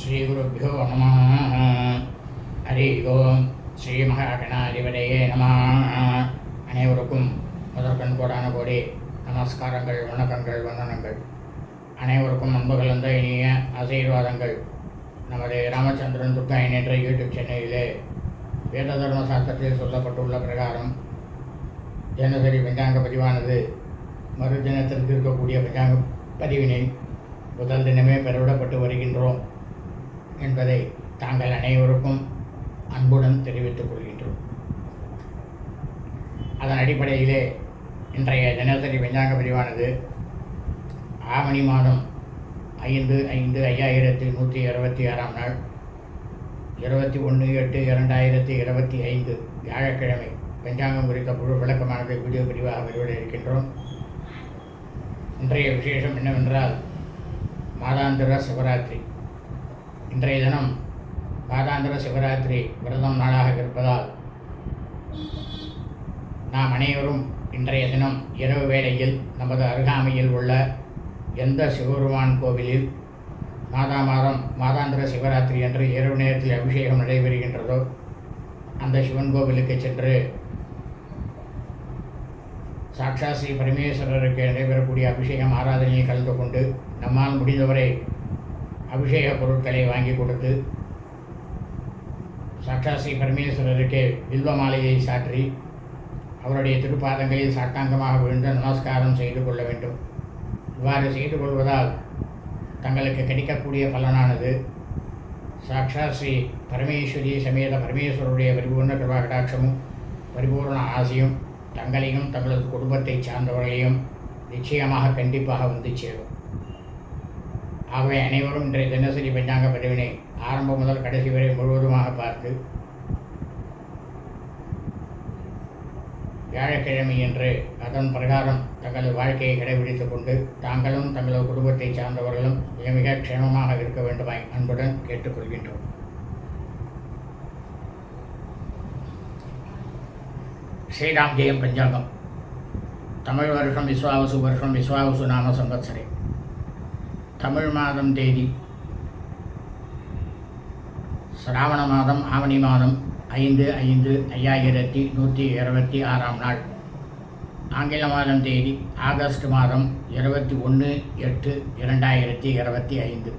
ஸ்ரீகுருப்போ நம ஹரி ஓம். ஸ்ரீ மகாகணாதிபதியே நம. அனைவருக்கும் முதற்கண் கோடான கோடி நமஸ்காரங்கள் வணக்கங்கள் வந்தனங்கள். அனைவருக்கும் அன்பு கலந்த இனிய ஆசீர்வாதங்கள். நமது ராமச்சந்திரன் துர்கா என்ற யூடியூப் சேனலிலே வேத தர்ம சாஸ்திரத்தில் சொல்லப்பட்டுள்ள பிரகாரம் தினசரி பஞ்சாங்க பதிவானது மறு தினத்திற்கு இருக்கக்கூடிய பஞ்சாங்க பதிவினை முதல் தினமே பெறவிடப்பட்டு வருகின்றோம். என்பதை தாங்கள் அனைவருக்கும் அன்புடன் தெரிவித்துக் கொள்கின்றோம். அதன் அடிப்படையிலே இன்றைய தினசரி பஞ்சாங்க பதிவானது ஆவணி மாதம் ஐந்து ஐந்து ஐயாயிரத்தி நூற்றி இருபத்தி ஆறாம் நாள் இருபத்தி ஒன்று எட்டு இரண்டாயிரத்தி இருபத்தி ஐந்து வியாழக்கிழமை. பஞ்சாங்கம் குறித்த முழு விளக்கமானது வீடியோ பிரிவாக வெளியிட இருக்கின்றோம். இன்றைய விசேஷம் என்னவென்றால் மாதாந்திர சிவராத்திரி. இன்றைய தினம் மாதாந்திர சிவராத்திரி விரதம் நாளாக இருப்பதால் நாம் அனைவரும் இன்றைய தினம் இரவு வேளையில் நமது அருகாமையில் உள்ள எந்த சிவபெருமான் கோவிலில் மாதா மாதம் மாதாந்திர சிவராத்திரி என்று இரவு நேரத்தில் அபிஷேகம் நடைபெறுகின்றதோ அந்த சிவன் கோவிலுக்கு சென்று சாட்சா ஸ்ரீ பரமேஸ்வரருக்கு நடைபெறக்கூடிய அபிஷேகம் ஆராதனையில் கலந்து கொண்டு நம்மால் முடிந்தவரை அபிஷேக பொருட்களை வாங்கி கொடுத்து சாட்சா ஸ்ரீ பரமேஸ்வரருக்கு வில்வ மாலையை சாற்றி அவருடைய திருப்பாதங்களில் சாட்டாங்கமாக விழுந்து நமஸ்காரம் செய்து கொள்ள வேண்டும். இவ்வாறு செய்து கொள்வதால் தங்களுக்கு கிடைக்கக்கூடிய பலனானது சாட்சா ஸ்ரீ பரமேஸ்வரி சமேத பரமேஸ்வரருடைய பரிபூர்ண கிருபா கடாட்சமும் பரிபூர்ண ஆசையும் தங்களையும் தங்களது குடும்பத்தை சார்ந்தவர்களையும் நிச்சயமாக கண்டிப்பாக வந்து சேரும். ஆகவே அனைவரும் இன்றைய தினசரி பஞ்சாங்க பதிவினை ஆரம்பம் முதல் கடைசி வரை முழுவதுமாக பார்த்து வியாழக்கிழமை என்று அதன் பிரகாரம் தங்களது வாழ்க்கையை கடைபிடித்துக் கொண்டு தாங்களும் தங்களது குடும்பத்தை சார்ந்தவர்களும் மிக மிக க்ஷேமமாக இருக்க வேண்டுமாய் அன்புடன் கேட்டுக்கொள்கின்றோம். ஸ்ரீராம் ஜெயம் பஞ்சாங்கம். தமிழ் வருஷம் விஸ்வாவசு வருஷம் விஸ்வாவசு நாம சம்பத்சரே தமிழ் மாதம் தேதி. சிராவண மாதம் ஆவணி மாதம் ஐந்து ஐந்து ஐயாயிரத்தி நூற்றி இருபத்தி ஆறாம் நாள். ஆங்கில மாதம் தேதி ஆகஸ்ட் மாதம் இருபத்தி ஒன்று எட்டு இரண்டாயிரத்தி இருபத்தி ஐந்து.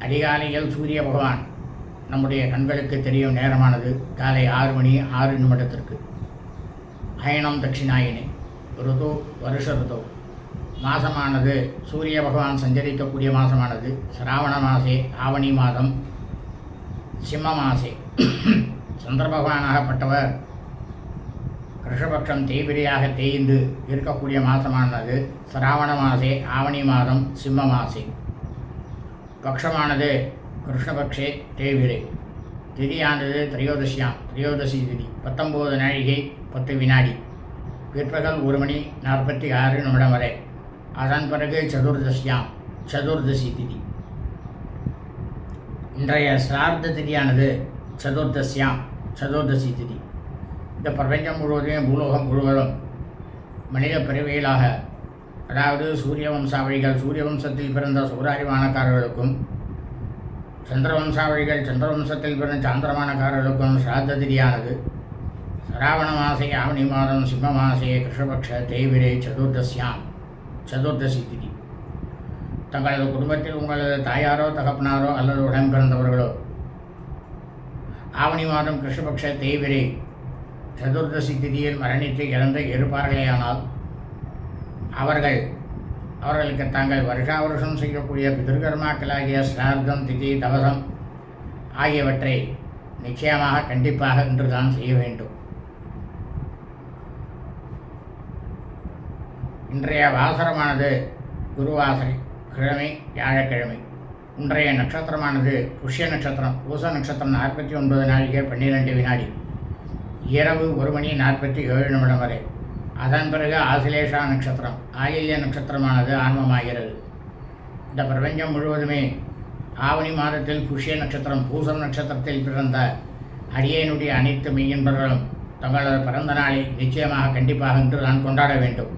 அதிகாலையில் சூரிய பகவான் நம்முடைய கண்களுக்கு தெரியும் நேரமானது காலை ஆறு மணி ஆறு நிமிடத்திற்கு. அயனம் தட்சிணாயினி. ருது வருஷ ருதோ. மாதமானது சூரிய பகவான் சஞ்சரிக்கக்கூடிய மாதமானது சிராவண மாசே ஆவணி மாதம் சிம்ம மாசே. சந்திர பகவானாகப்பட்டவர் கிருஷ்ணபக்ஷம் தேய்பிரியாக தேய்ந்து இருக்கக்கூடிய மாதமானது சிராவண மாசே ஆவணி மாதம் சிம்ம மாசே. பக்ஷமானது கிருஷ்ணபக்ஷே தேய்பிரை. திதியானது திரையோதசியாம். திரையோதசி திதி. பத்தொம்போது நாழிகை பத்து வினாடி. பிற்பகல் ஒரு மணி நாற்பத்தி ஆறு நிமிடம் வரை. அதன் பிறகு சதுர்தசியாம் சதுர்தசி திதி. இன்றைய சிரார்த்த திதியானது சதுர்தசியாம் சதுர்தசி திதி. இந்த பிரபஞ்சம் முழுவதும் பூலோகம் முழுவதும் மனித பிறவியலாக அதாவது சூரிய வம்சாவளிகள் சூரிய வம்சத்தில் பிறந்த சூராரிமானக்காரர்களுக்கும் சந்திர வம்சாவளிகள் சந்திர வம்சத்தில் பிறந்த சாந்திரமானக்காரர்களுக்கும் சிராத்த திதியானது சிராவண மாசே ஆவணி மாதம் சிம்ம மாசே கிருஷ்ணபக்ஷ தேய்விரே சதுர்தசியாம். சதுர்தசி திதி தங்களது குடும்பத்தில் உங்களது தாயாரோ தகப்பனாரோ அல்லது உடன் பிறந்தவர்களோ ஆவணி மாதம் கிருஷ்ணபக்ஷ தேய்விரை சதுர்தசி திதியில் மரணித்து இறந்து இருப்பார்களேயானால் அவர்கள் அவர்களுக்கு தாங்கள் வருஷா வருஷம் செய்யக்கூடிய பிதிர்கர்மாக்களாகிய சிரார்த்தம் திதி தவசம் ஆகியவற்றை நிச்சயமாக கண்டிப்பாக இன்று தான் செய்ய வேண்டும். இன்றைய வாசரமானது குருவாசரை கிழமை வியாழக்கிழமை. இன்றைய நட்சத்திரமானது புஷ்ய நட்சத்திரம் பூச நட்சத்திரம் நாற்பத்தி ஒன்பது நாளிகை பன்னிரெண்டு வினாடி. இரவு ஒரு மணி நாற்பத்தி ஏழு நிமிடம் வரை. அதன் பிறகு ஆசிலேஷா நட்சத்திரம் ஆயில்ய நட்சத்திரமானது ஆரம்பமாகிறது. இந்த பிரபஞ்சம் முழுவதுமே ஆவணி மாதத்தில் புஷ்ய நட்சத்திரம் பூசம் நட்சத்திரத்தில் பிறந்த அடியனுடைய அனைத்து மெய்யன்பர்களும் தங்களது பிறந்த நாளை நிச்சயமாக கண்டிப்பாக இன்று நான் கொண்டாட வேண்டும்.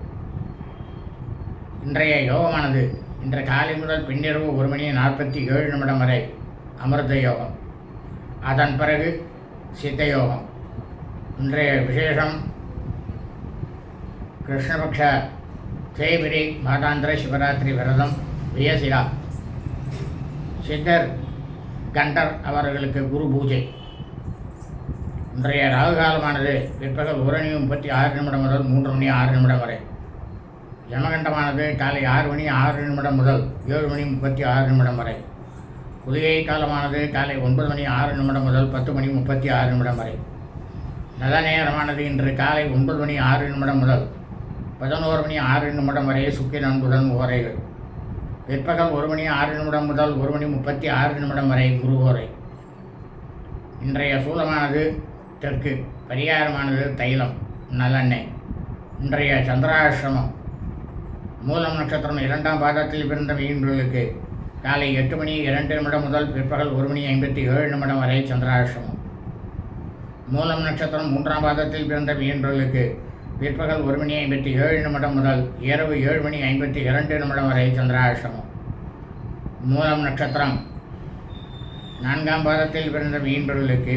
இன்றைய யோகமானது. இன்று காலை முதல் பின்னிரவு ஒரு மணி நாற்பத்தி ஏழு நிமிடம் வரை அமிர்த யோகம். அதன் பிறகு சித்த யோகம். இன்றைய விசேஷம் கிருஷ்ணபக்ஷ தேய்பிரி மாதாந்திர சிவராத்திரி விரதம் வியசிலா. சித்தர் கண்டர் அவர்களுக்கு குரு பூஜை. இன்றைய ராகு காலமானது பிற்பகல் ஒரு மணி முப்பத்தி ஆறு நிமிடம் முதல் மூன்று மணி ஆறு நிமிடம் வரை. யமகண்டமானது காலை ஆறு மணி ஆறு நிமிடம் முதல் ஏழு மணி முப்பத்தி ஆறு நிமிடம் வரை. குளிகை காலமானது காலை ஒன்பது மணி ஆறு நிமிடம் முதல் பத்து மணி முப்பத்தி ஆறு நிமிடம் வரை. நல்ல நேரமானது இன்று காலை ஒன்பது மணி ஆறு நிமிடம் முதல் பதினோரு மணி ஆறு நிமிடம் வரை சுக்கிரன் நண்புடன் ஓரைகள். பிற்பகல் ஒரு மணி ஆறு நிமிடம் முதல் ஒரு மணி முப்பத்தி ஆறு நிமிடம் வரை குரு ஓரை. இன்றைய சூலமானது தெற்கு பரிகாரமானது தைலம் நல்லெண்ணெய் இன்றைய சந்திராசிரமம் மூலம் நட்சத்திரம் இரண்டாம் பாதத்தில் பிறந்த மீன்களுக்கு காலை எட்டு மணி இரண்டு நிமிடம் முதல் பிற்பகல் ஒரு மணி ஐம்பத்தி ஏழு நிமிடம் வரை சந்திராசிரமம் மூலம் நட்சத்திரம் மூன்றாம் பாதத்தில் பிறந்த மீன்களுக்கு பிற்பகல் ஒரு மணி ஐம்பத்தி ஏழு நிமிடம் முதல் இரவு ஏழு மணி ஐம்பத்தி இரண்டு நிமிடம் வரை சந்திராசிரமம் மூலம் நட்சத்திரம் நான்காம் பாதத்தில் பிறந்த மீன்களுக்கு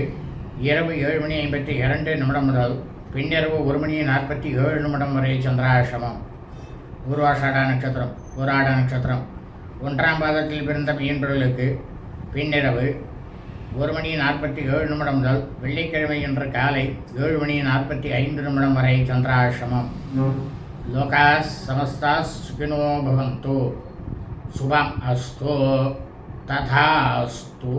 இரவு ஏழு மணி ஐம்பத்தி இரண்டு நிமிடம் முதல் பின்னிரவு ஒரு மணி நாற்பத்தி ஏழு நிமிடம் வரை சந்திராசிரமம் பூர்வாஷாடா நட்சத்திரம் பூராட நட்சத்திரம். ஒன்றாம் பாதத்தில் பிறந்த மீன்பர்களுக்கு பின்னிரவு ஒரு மணி நாற்பத்தி ஏழு நிமிடம் முதல் வெள்ளிக்கிழமை என்ற காலை ஏழு மணி நாற்பத்தி ஐந்து நிமிடம் வரை சந்திராசிரமம் லோகாஸ் சமஸ்தாஸ் சுகினோ பவந்து. சுபம் அஸ்து. ததாஸ்து